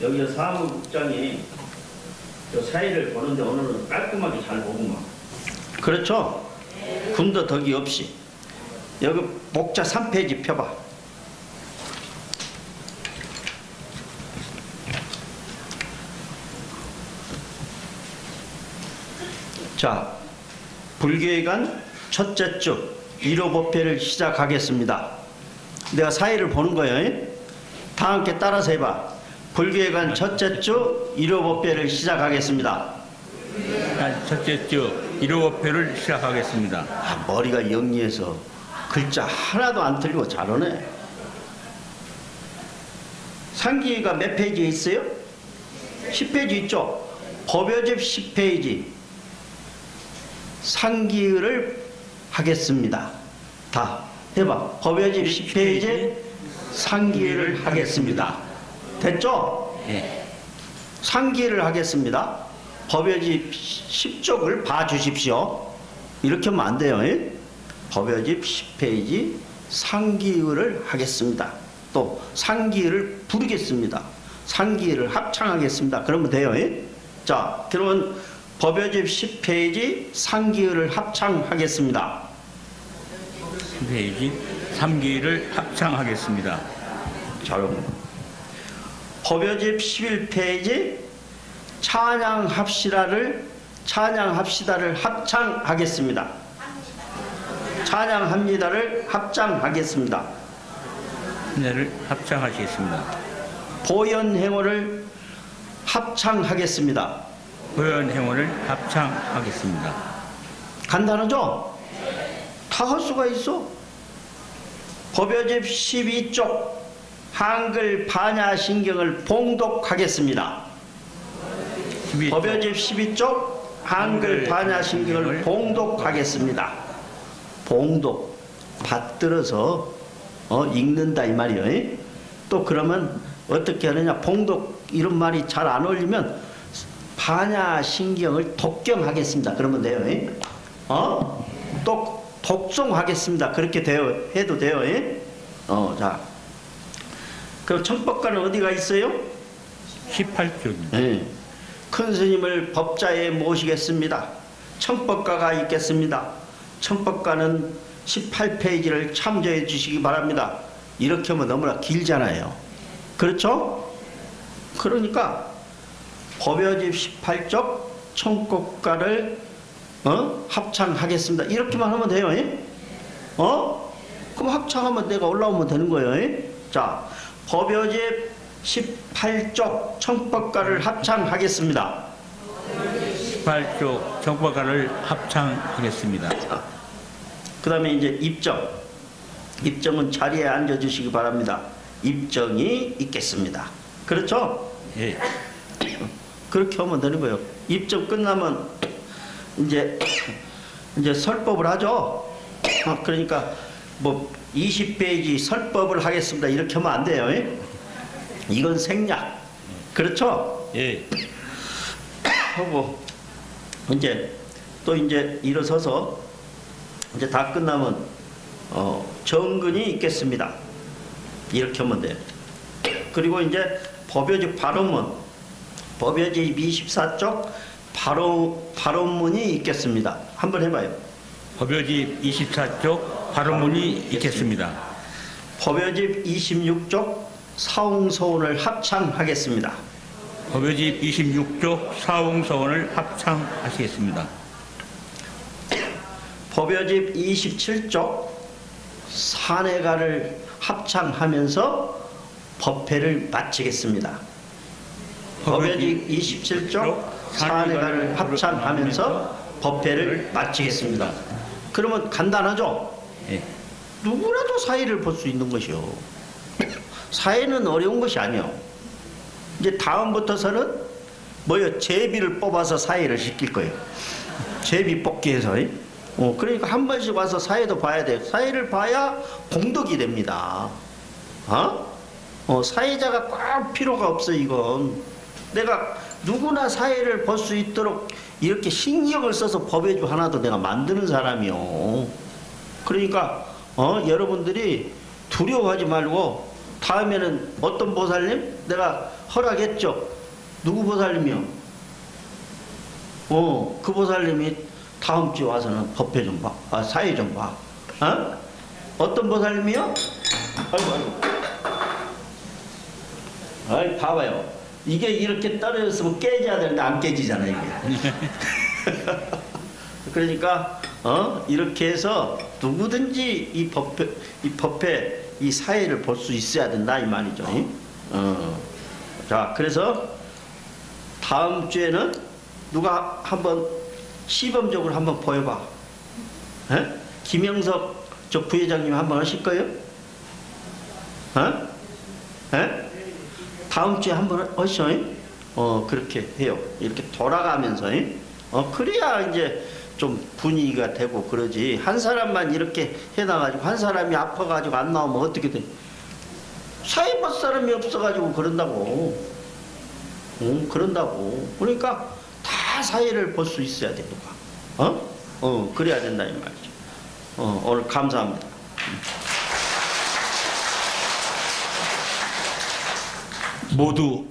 여기 사무국장이 저 사회를 보는데 오늘은 깔끔하게 잘 보구만. 그렇죠? 군더 덕이 없이. 여기 목자 3페이지 펴봐. 자, 불교회관 첫째 주 1호 법회를 시작하겠습니다. 내가 사회를 보는 거예요. 다 함께 따라서 해봐. 불교회관 첫째 주 1호 법회를 시작하겠습니다. 한 첫째 주 1호 법회를 시작하겠습니다. 아, 머리가 영리해서 글자 하나도 안 틀리고 잘하네. 상기가 몇 페이지에 있어요? 10페이지 있죠? 법요집 10페이지. 상기를 하겠습니다. 다 해봐. 법요집 10페이지 상기를 하겠습니다. 됐죠? 예. 상기를 하겠습니다. 법요집 10쪽을 봐주십시오. 이렇게 하면 안 돼요. 예? 법요집 10페이지 상기를 하겠습니다. 또 상기를 부르겠습니다. 상기를 합창하겠습니다. 그러면 돼요. 예? 자, 그러면 법요집 10페이지 상기를 합창하겠습니다. 페이지 3기를 합창하겠습니다. 자, 법요집 11페이지 찬양합시다를 찬양합시다를 합창하겠습니다. 찬양합니다를 합창하겠습니다. 하나를 합창하시겠습니다. 보현행어를 합창하겠습니다. 행원을 합창하겠습니다. 간단하죠? 다 할 수가 있어. 법요집 12쪽 한글 반야신경을 봉독하겠습니다. 12조 법요집 12쪽 한글 반야신경을 봉독하겠습니다. 봉독 받들어서 어, 읽는다 이 말이에요. 에? 또 그러면 어떻게 하느냐? 봉독 이런 말이 잘 안 어울리면 반야신경을 독경하겠습니다. 그러면 돼요. 에? 어? 또 독송하겠습니다. 그렇게 돼요. 해도 돼요. 에? 어, 자. 그럼 청법가는 어디가 있어요? 18쪽입니다. 예. 큰 스님을 법자에 모시겠습니다. 청법가가 있겠습니다. 청법가는 18페이지를 참조해 주시기 바랍니다. 이렇게 하면 너무나 길잖아요. 그렇죠? 그러니까 법요집 18쪽 청법가를 어? 합창하겠습니다. 이렇게만 하면 돼요. 예? 어? 그럼 합창하면 내가 올라오면 되는 거예요. 예? 자, 법요집 18쪽 청법가를 합창하겠습니다. 18쪽 정법가를 합창하겠습니다. 그 다음에 이제 입정. 입정은 자리에 앉아주시기 바랍니다. 입정이 있겠습니다. 그렇죠? 예. 그렇게 하면 되는 거예요. 입정 끝나면 이제 이제 설법을 하죠. 아, 그러니까 뭐 20페이지 설법을 하겠습니다. 이렇게 하면 안 돼요. 예? 이건 생략. 그렇죠? 예. 하고 이제 또 이제 일어서서 이제 다 끝나면 어, 정근이 있겠습니다. 이렇게 하면 돼요. 그리고 이제 법요집 발언문 법요집 24쪽 발언 발언문이 있겠습니다. 한번 해봐요. 법요집 24쪽 발언문이 있겠습니다. 법요집 26쪽 사홍서원을 합창하겠습니다. 법요집 26쪽 사홍서원을 합창하시겠습니다. 법요집 27쪽 사내가를 합창하면서 법회를 마치겠습니다. 법요집 27쪽 사내가를 합창하면서 법회를 마치겠습니다. 그러면 간단하죠? 예. 누구라도 사회를 볼 수 있는 것이요. 사회는 어려운 것이 아니요. 이제 다음부터서는 뭐요? 제비를 뽑아서 사회를 시킬 거예요. 제비 뽑기해서. 어, 그러니까 한 번씩 와서 사회도 봐야 돼요. 사회를 봐야 공덕이 됩니다. 어? 어, 사회자가 꼭 필요가 없어, 이건. 내가 누구나 사회를 볼 수 있도록 이렇게 신경을 써서 법외주 하나도 내가 만드는 사람이요. 그러니까, 어, 여러분들이 두려워하지 말고 다음에는 어떤 보살님? 내가 허락했죠. 누구 보살님이요? 어, 그 보살님이 다음 주에 와서는 법회 좀 봐. 아, 사회 좀 봐. 어? 어떤 보살님이요? 아이고, 아이고. 아이, 봐봐요. 이게 이렇게 떨어졌으면 깨져야 되는데 안 깨지잖아, 이게. 그러니까, 어? 이렇게 해서 누구든지 이 법회, 이 법회, 이 사회를 볼 수 있어야 된다, 이 말이죠. 어. 자, 그래서 다음 주에는 누가 한번 시범적으로 한번 보여봐. 에? 김영석 저 부회장님 한번 하실 거예요? 어? 에? 다음 주에 한번 하셔. 어 그렇게 해요. 이렇게 돌아가면서. 어 그래야 이제 좀 분위기가 되고 그러지. 한 사람만 이렇게 해놔가지고 한 사람이 아파가지고 안 나오면 어떻게 돼? 사회받 사람이 없어가지고 그런다고. 응, 그런다고. 그러니까 다 사회를 볼 수 있어야 되는 거야. 어? 어, 그래야 된다 이 말이죠. 어, 오늘 감사합니다. 모두